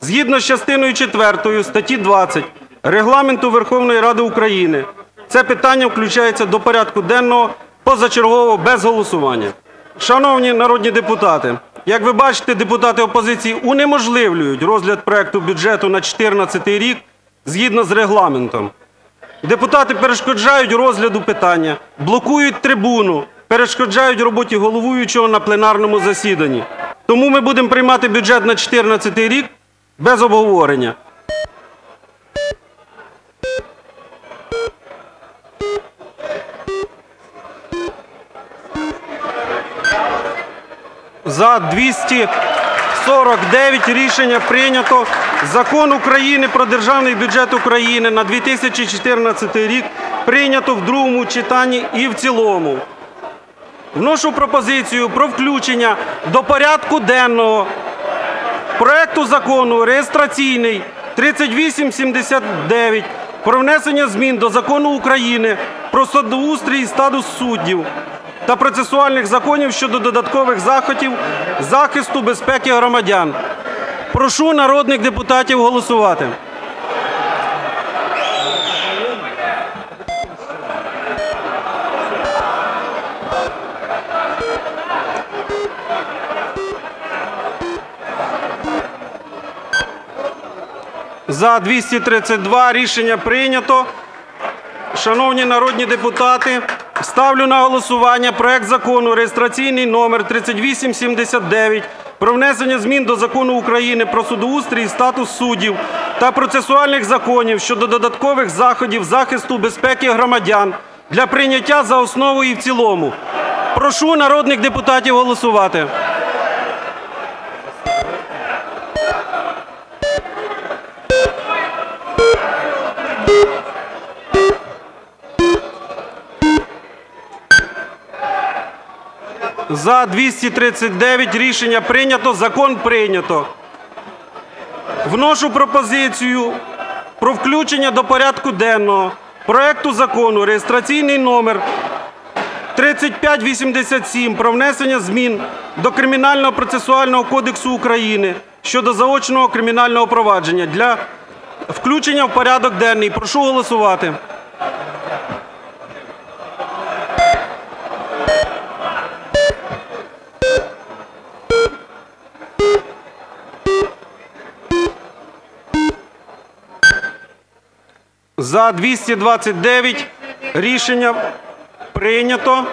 Згідно з частиною 4 статті 20 Регламенту Верховної Ради України це питання включається до порядку денного позачергово без голосування. Шановні народні депутати, як ви бачите, депутати опозиції унеможливлюють розгляд проекту бюджету на 2014 рік згідно з регламентом. Депутати перешкоджають розгляду питання, блокують трибуну, перешкоджають роботі головуючого на пленарному засіданні. Тому ми будемо приймати бюджет на 2014 рік без обговорення. За 249 рішення прийнято. Закон України про Державний бюджет України на 2014 рік прийнято в другому читанні і в цілому. Вношу пропозицію про включення до порядку денного проекту закону реєстраційний 3879 про внесення змін до Закону України про судоустрій і статус суддів та процесуальних законів щодо додаткових заходів захисту безпеки громадян. Прошу народних депутатів голосувати. За 232 рішення прийнято. Шановні народні депутати, ставлю на голосування проект закону реєстраційний номер 3879 про внесення змін до Закону України про судоустрій і статус суддів та процесуальних законів щодо додаткових заходів захисту безпеки громадян для прийняття за основу і в цілому. Прошу народних депутатів голосувати. За 239 рішення прийнято. Закон прийнято. Вношу пропозицію про включення до порядку денного проекту закону реєстраційний номер 3587 про внесення змін до Кримінального процесуального кодексу України щодо заочного кримінального провадження для включення в порядок денний. Прошу голосувати. За 229 рішення прийнято.